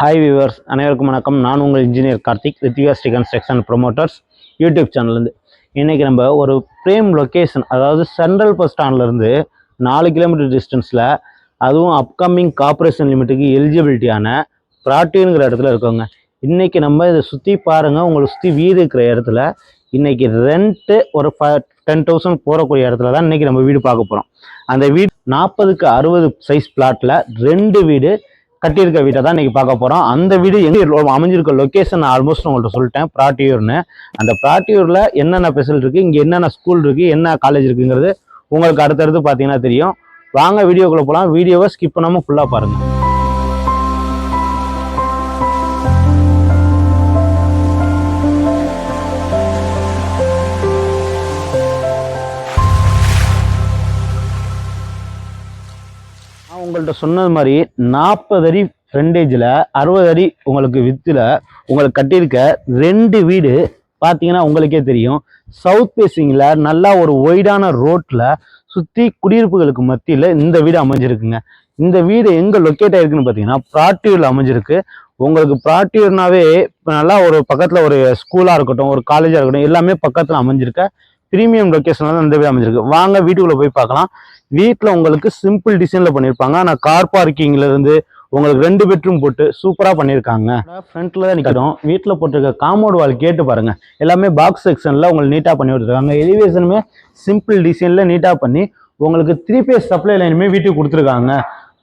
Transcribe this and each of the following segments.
Hi viewers அனைவருக்கும் வணக்கம். நான் உங்கள் engineer Karthik Rithvikasri construction promoters YouTube சேனல்லேருந்து இன்றைக்கி நம்ம ஒரு ப்ரேம் லொக்கேஷன் அதாவது சென்ட்ரல் பஸ் ஸ்டாண்ட்லேருந்து நாலு கிலோமீட்டர் டிஸ்டன்ஸில் அதுவும் அப்கமிங் கார்ப்பரேஷன் லிமிட்டுக்கு எலிஜிபிலிட்டியான ப்ராட்டின்கிற இடத்துல இருக்கோங்க. இன்றைக்கி நம்ம இதை சுற்றி பாருங்கள் உங்களை சுற்றி வீடு இருக்கிற இடத்துல இன்றைக்கி ரெண்ட்டு ஒரு ஃப டென் தௌசண்ட் போகக்கூடிய இடத்துல தான் இன்றைக்கி நம்ம வீடு பார்க்க போகிறோம் அந்த வீடு நாற்பதுக்கு அறுபது சைஸ் பிளாட்டில் ரெண்டு வீடு கட்டியிருக்க வீட்டை தான் இன்னைக்கு பார்க்க போகிறோம் அந்த வீடு எங்கே அமைஞ்சிருக்க லொக்கேஷன் நான் ஆல்மோஸ்ட் உங்கள்கிட்ட சொல்லிட்டேன். ப்ராட்டியூர்னு. அந்த ப்ராட்டியூரில் என்னென்ன ஸ்பெஷல் இருக்குது இங்கே என்னென்ன ஸ்கூல் இருக்குது என்ன காலேஜ் இருக்குங்கிறது உங்களுக்கு அடுத்தடுத்து பார்த்தீங்கன்னா தெரியும். வாங்க வீடியோக்குள்ளே போகலாம் வீடியோவை ஸ்கிப் பண்ணாமல் ஃபுல்லாக பாருங்கள் நான் உங்கள்கிட்ட சொன்னது மாதிரி நாற்பது அடி ஃப்ரண்டேஜில் அறுபது அடி உங்களுக்கு வித்தில் உங்களுக்கு கட்டியிருக்க ரெண்டு வீடு பார்த்தீங்கன்னா உங்களுக்கே தெரியும். சவுத் பேசிங்கில் நல்லா ஒரு ஒய்டான ரோட்டில் சுற்றி குடியிருப்புகளுக்கு மத்தியில் இந்த வீடு அமைஞ்சிருக்குங்க. இந்த வீடு எங்கே லொக்கேட் ஆயிருக்குன்னு பார்த்தீங்கன்னா ப்ராட்டியூரில் அமைஞ்சிருக்கு. உங்களுக்கு ப்ராட்டியூர்னாவே இப்போ நல்லா ஒரு பக்கத்தில் ஒரு ஸ்கூலாக இருக்கட்டும் ஒரு காலேஜாக இருக்கட்டும் எல்லாமே பக்கத்தில் அமைஞ்சிருக்க ப்ரீமியம் லொக்கேஷனில் தான் இந்த வீடு அமைஞ்சிருக்கு. வாங்க வீட்டுக்குள்ளே போய் பார்க்கலாம். வீட்டில் உங்களுக்கு சிம்பிள் டிசைனில் பண்ணியிருப்பாங்க. ஆனால் கார் பார்க்கிங்ல இருந்து உங்களுக்கு ரெண்டு பெட்ரூம் போட்டு சூப்பராக பண்ணியிருக்காங்க. ஃப்ரண்ட்டில் தான் நிற்கிறோம் வீட்டில் போட்டிருக்க காம்பவுண்ட் வால் கேட்டு பாருங்க. எல்லாமே பாக்ஸ் செக்ஷனில் உங்களுக்கு நீட்டாக பண்ணி கொடுத்துருக்காங்க. எலிவேஷனுமே சிம்பிள் டிசைனில் நீட்டாக பண்ணி உங்களுக்கு த்ரீ பேஸ் சப்ளை லைனுமே வீட்டுக்கு கொடுத்துருக்காங்க.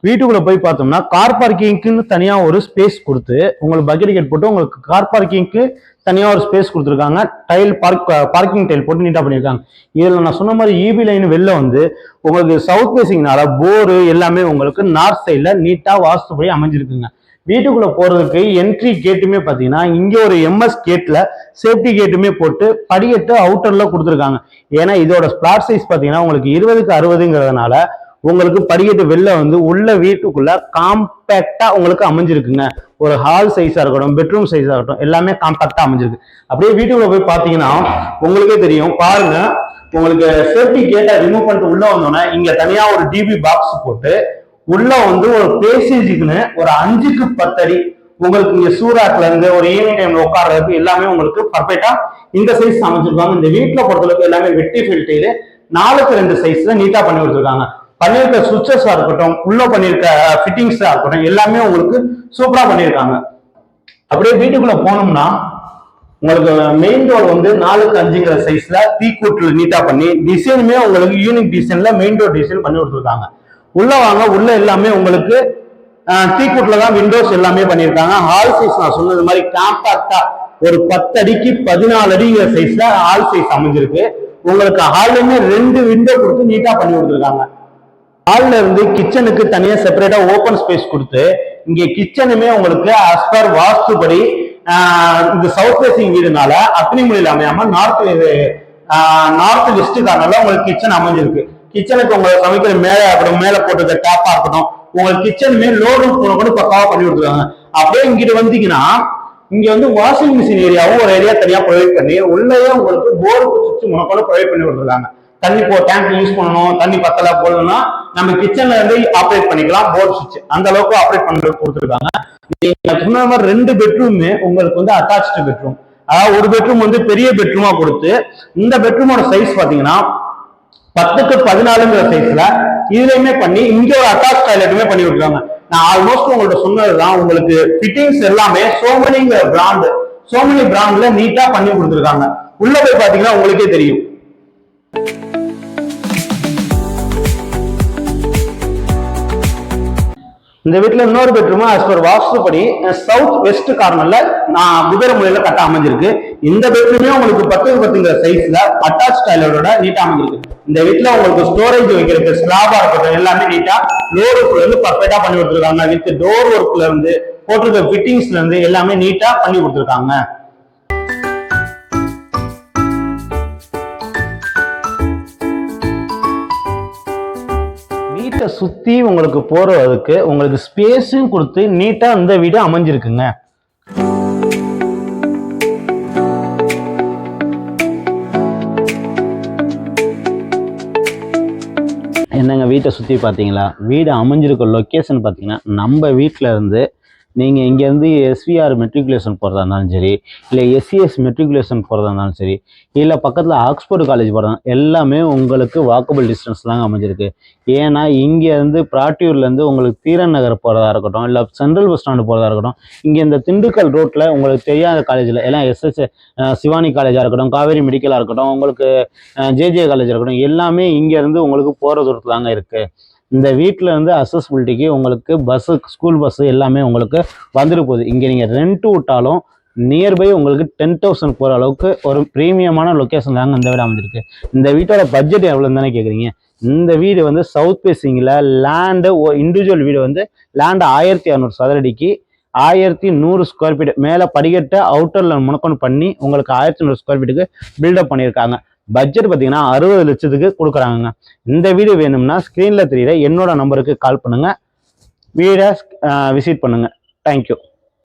வீட்டுக்குள்ளே போய் பார்த்தோம்னா கார் பார்க்கிங்க்குன்னு தனியாக ஒரு ஸ்பேஸ் கொடுத்து உங்களுக்கு பக்கெட் கேட் போட்டு உங்களுக்கு கார் பார்க்கிங்க்கு தனியாக ஒரு ஸ்பேஸ் கொடுத்துருக்காங்க. டைல் பார்க் பார்க்கிங் டைல் போட்டு நீட்டாக பண்ணியிருக்காங்க. இதில் நான் சொன்ன மாதிரி ஈபி லைன் வெளில வந்து உங்களுக்கு சவுத் பேசிங்கனால போரு எல்லாமே உங்களுக்கு நார்த் சைடில் நீட்டாக வாஸ்துபடி அமைஞ்சிருக்குங்க. வீட்டுக்குள்ளே போகிறதுக்கு என்ட்ரி கேட்டுமே பார்த்தீங்கன்னா இங்கே ஒரு எம்எஸ் கேட்டில் சேஃப்டி கேட்டுமே போட்டு படிக்கட்டு அவுட்டரில் கொடுத்துருக்காங்க. ஏன்னா இதோட ஸ்பிளாட் சைஸ் பார்த்தீங்கன்னா உங்களுக்கு இருபதுக்கு அறுபதுங்கிறதுனால உங்களுக்கு படிக்கட்டு வெளில வந்து உள்ள வீட்டுக்குள்ள காம்பேக்டா உங்களுக்கு அமைஞ்சிருக்குங்க. ஒரு ஹால் சைஸா இருக்கட்டும் பெட்ரூம் சைஸா இருக்கட்டும் எல்லாமே காம்பேக்டா அமைஞ்சிருக்கு. அப்படியே வீட்டுக்குள்ள போய் பாத்தீங்கன்னா உங்களுக்கே தெரியும். பாருங்க உங்களுக்கு சேஃப்டி கேட்டை ரிமூவ் பண்ணிட்டு உள்ள வந்தோன்னா இங்க தனியா ஒரு டிபி பாக்ஸ் போட்டு உள்ள வந்து ஒரு பேசேஜுக்குன்னு ஒரு அஞ்சுக்கு பத்தடி உங்களுக்கு இங்க சூறாக்ல இருந்து ஒரு ஈவினிங் டைம்ல உட்கார்றதுக்கு எல்லாமே உங்களுக்கு பர்ஃபெக்டா இந்த சைஸ் அமைச்சிருக்காங்க இந்த வீட்டுல பொறுத்தளவுக்கு எல்லாமே வெட்டி ஃபில்டைலு நாலுக்கு ரெண்டு சைஸ்ல நீட்டா பண்ணி கொடுத்துருக்காங்க. பண்ணியிருக்க சுவிச்சஸா இருக்கட்டும் உள்ள பண்ணியிருக்க ஃபிட்டிங்ஸா இருக்கட்டும் எல்லாமே உங்களுக்கு சூப்பரா பண்ணியிருக்காங்க. அப்படியே வீட்டுக்குள்ள போனோம்னா உங்களுக்கு மெயின் டோர் வந்து நாலுக்கு அஞ்சுங்கிற சைஸ்ல தீக்கூட்டில் நீட்டா பண்ணி டிசைனுமே உங்களுக்கு யூனிக் டிசைன்ல மெயின் டோர் டிசைன் பண்ணி கொடுத்துருக்காங்க. உள்ள வாங்க உள்ள எல்லாமே உங்களுக்கு தீக்கூட்டில் தான் விண்டோஸ் எல்லாமே பண்ணியிருக்காங்க. ஹால் சைஸ் நான் சொன்னது மாதிரி காம்பாக்டா ஒரு பத்து அடிக்கு பதினாலு அடிங்கிற சைஸ்ல ஹால் சைஸ் அமைஞ்சிருக்கு. உங்களுக்கு ஹாலுமே ரெண்டு விண்டோ கொடுத்து நீட்டா பண்ணி கொடுத்துருக்காங்க. ஹால்ல இருந்து கிச்சனுக்கு தனியா செப்பரேட்டா ஓப்பன் ஸ்பேஸ் கொடுத்து இங்க கிச்சனுமே உங்களுக்கு அஸ் பர் வாஸ்துபடி இந்த சவுத் ஃபேசிங் வீடுனால அக்னிமொழியில் அமையாம நார்த் நார்த் வெஸ்ட்டுக்காரனால உங்களுக்கு கிச்சன் அமைஞ்சிருக்கு. கிச்சனுக்கு உங்களுக்கு சமைக்கிற மேலே இருக்கட்டும் மேலே போட்டுருக்க டாப்பா இருக்கட்டும் உங்களுக்கு கிச்சனுமே லோ ரூம் கூட பக்காவாக பண்ணி கொடுத்துருக்காங்க. அப்படியே இங்கிட்டு வந்தீங்கன்னா இங்க வந்து வாஷிங் மிஷின் ஏரியாவும் ஒரு ஏரியா தனியா ப்ரொவைட் பண்ணி உள்ளேயே உங்களுக்கு போருக்கு சுவிட்ச் முனக்கூட ப்ரொவைட் பண்ணி கொடுத்துருக்காங்க. தண்ணி போ டேங்க் யூஸ் பண்ணணும் தண்ணி பத்தல போடணும்னா நம்ம கிச்சன்ல இருந்து ஆப்ரேட் பண்ணிக்கலாம். போர்ட் சுவிட்ச் அந்த அளவுக்கு ஆப்ரேட் பண்ண கொடுத்துருக்காங்க. நீங்க சொன்ன மாதிரி ரெண்டு பெட்ரூமே உங்களுக்கு வந்து அட்டாச்சு பெட்ரூம் அதாவது ஒரு பெட்ரூம் வந்து பெரிய பெட்ரூமா கொடுத்து இந்த பெட்ரூமோட சைஸ் பாத்தீங்கன்னா பத்துக்கு பதினாலுங்கிற சைஸ்ல இதுலயுமே பண்ணி இங்க ஒரு அட்டாச் டாய்லெட்டுமே பண்ணி விட்டுருக்காங்க நான் ஆல்மோஸ்ட் உங்கள்ட்ட சொன்னதுதான் உங்களுக்கு ஃபிட்டிங்ஸ் எல்லாமே சோமனிங்கிற பிராண்ட் சோமனி பிராண்ட்ல நீட்டா பண்ணி கொடுத்துருக்காங்க. உள்ள போய் பாத்தீங்கன்னா உங்களுக்கே தெரியும். இந்த வீட்டில் இன்னொரு பெட்ரூம் as per வாஸ்துப்படி சவுத் வெஸ்ட் கார்னர்ல நான் குபேர முறையில் கட்ட அமைஞ்சிருக்கு. இந்த பெட்ரூமே உங்களுக்கு பத்துக்கு பத்துங்கிற சைஸ்ல அட்டாச் டாய்லெட்டோட நீட்டா அமைஞ்சிருக்கு. இந்த வீட்டில் உங்களுக்கு ஸ்டோரேஜ் வைக்கிறதுக்கு ஸ்லாபா இருக்கட்டும் எல்லாமே நீட்டா டோர் ஒர்க்ல இருந்து பர்ஃபெக்டா பண்ணி கொடுத்துருக்காங்க. வித் டோர் ஒர்க்ல இருந்து போட்டிருக்க ஃபிட்டிங்ஸ்ல இருந்து எல்லாமே நீட்டா பண்ணி கொடுத்துருக்காங்க. சுற்றி உங்களுக்கு போகிறதுக்கு உங்களுக்கு ஸ்பேஸும் கொடுத்து நீட்டாக இந்த வீடு அமைஞ்சிருக்குங்க. என்னங்க வீட்டை சுற்றி பார்த்தீங்களா? வீடு அமைஞ்சிருக்க லொக்கேஷன் பார்த்தீங்கன்னா நம்ம வீட்டில் இருந்து நீங்கள் இங்கேருந்து எஸ்விஆர் மெட்ரிகுலேஷன் போகிறதா இருந்தாலும் சரி இல்லை எஸ்சிஎஸ் மெட்ரிகுலேஷன் போகிறதா இருந்தாலும் சரி இல்லை பக்கத்தில் ஆக்ஸ்போர்ட் காலேஜ் போகிறதா எல்லாமே உங்களுக்கு வாக்கபிள் டிஸ்டன்ஸ் தாங்க அமைஞ்சிருக்கு. ஏன்னா இங்கேருந்து பிராட்டியூர்லேருந்து உங்களுக்கு தீரன் நகர் போகிறதா இருக்கட்டும் இல்லை சென்ட்ரல் பஸ் ஸ்டாண்டு போகிறதா இருக்கட்டும் இங்கே இந்த திண்டுக்கல் ரோட்டில் உங்களுக்கு தெரியாத காலேஜில் எல்லாம் எஸ்எஸ் சிவானி காலேஜாக இருக்கட்டும் காவேரி மெடிக்கலாக இருக்கட்டும் உங்களுக்கு ஜேஜே காலேஜாக இருக்கட்டும் எல்லாமே இங்கேருந்து உங்களுக்கு போகிற தூரத்தில் தாங்க இருக்குது இந்த வீட்டில் இருந்து அசஸ்பிலிட்டிக்கு உங்களுக்கு பஸ்ஸு ஸ்கூல் பஸ்ஸு எல்லாமே உங்களுக்கு வந்துட்டு போகுது. இங்கே நீங்கள் ரெண்ட் விட்டாலும் நியர்பை உங்களுக்கு டென் தௌசண்ட் போகிற அளவுக்கு ஒரு ப்ரீமியமான லொக்கேஷன் தாங்க இந்த வீடு அமைஞ்சிருக்கு. இந்த வீட்டோட பட்ஜெட் எவ்வளோன்னு தானே கேட்குறீங்க இந்த வீடு வந்து சவுத் பேசிங்கில் லேண்டு இண்டிவிஜுவல் வீடு வந்து லேண்டு ஆயிரத்தி இரநூறு சதுரடிக்கு ஆயிரத்தி நூறு ஸ்கொயர் ஃபீட் மேலே படிக்கட்டை அவுட்டரில் முனக்கொண்டு பண்ணி உங்களுக்கு ஆயிரத்தி நூறு ஸ்கொயர் ஃபீட்டுக்கு பில்டப் பண்ணியிருக்காங்க. பட்ஜெட் பார்த்தீங்கன்னா அறுபது லட்சத்துக்கு கொடுக்குறாங்க இந்த வீடு வேணும்னா ஸ்க்ரீனில் தெரியுற என்னோட நம்பருக்கு கால் பண்ணுங்கள் வீடை விசிட் பண்ணுங்கள் தேங்க்யூ